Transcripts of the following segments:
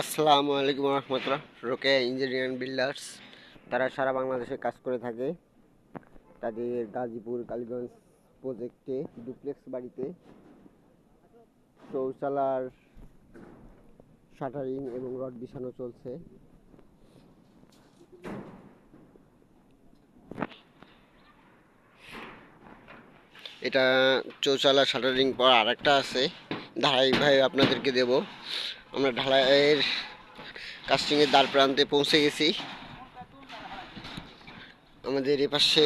আসসালামু আলাইকুম রহমতুল্লাহ। Rokeya engineering builders, তারা সারা বাংলাদেশে কাজ করে থাকে। তাদের গাজীপুর কালীগঞ্জ প্রজেক্টে ডুপ্লেক্স বাড়িতে শৌচালার শাটারিং এবং রড বিছানো চলছে। এটা চৌচালা শাটারিং পর আরেকটা আছে। ধারাবাহিকভাবে আপনাদেরকে দেব। আমরা ঢালাইয়ের কাস্টিংয়ের দ্বার প্রান্তে পৌঁছে গেছি। আমাদের এপাশে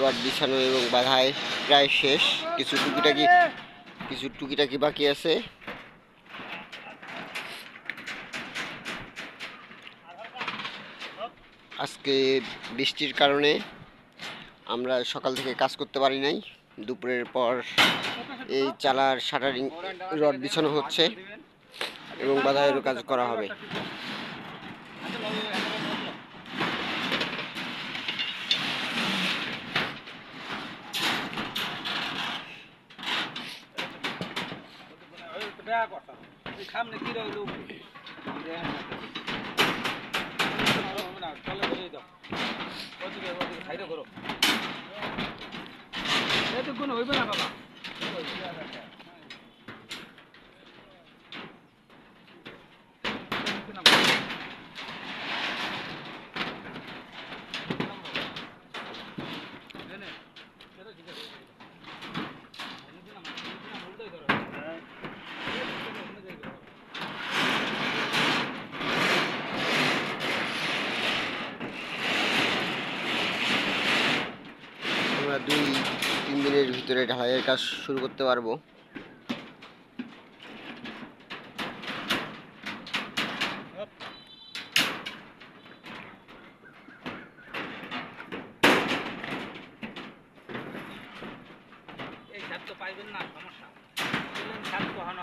রড বিছানো এবং বাধায় প্রায় শেষ। কিছু টুকিটাকি কিছু টুকিটাকি বাকি আছে। আজকে বৃষ্টির কারণে আমরা সকাল থেকে কাজ করতে পারি নাই। দুপুরের পর এই চালার শাটারিং রড বিছানো হচ্ছে এবং বাধাইয়েরও কাজ করা হবে। সামনে কি চলে দাও করো এতক্ষণ হইবে না বাবা আমরা দুই দিনের ভিতরে ঢালাইয়ের কাজ শুরু করতে পারব। না, সমস্যা।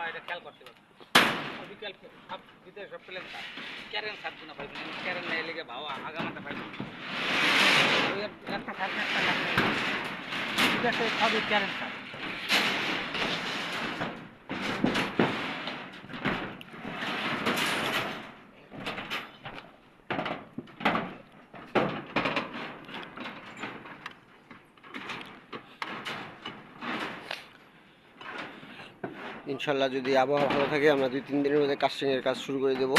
এটা খেয়াল করতে পারবেন বিকেল সব ভিতরে সব প্লেন ক্যারেন ছাদ কিনা পাইবেন, ক্যারেন নেই লেগে ভাও আগামাটা পাইবেন। সবই ইনশাল্লাহ যদি আবহাওয়া ভালো থাকে, আমরা দুই তিন দিনের মধ্যে কাস্টিংয়ের কাজ শুরু করে দেবো।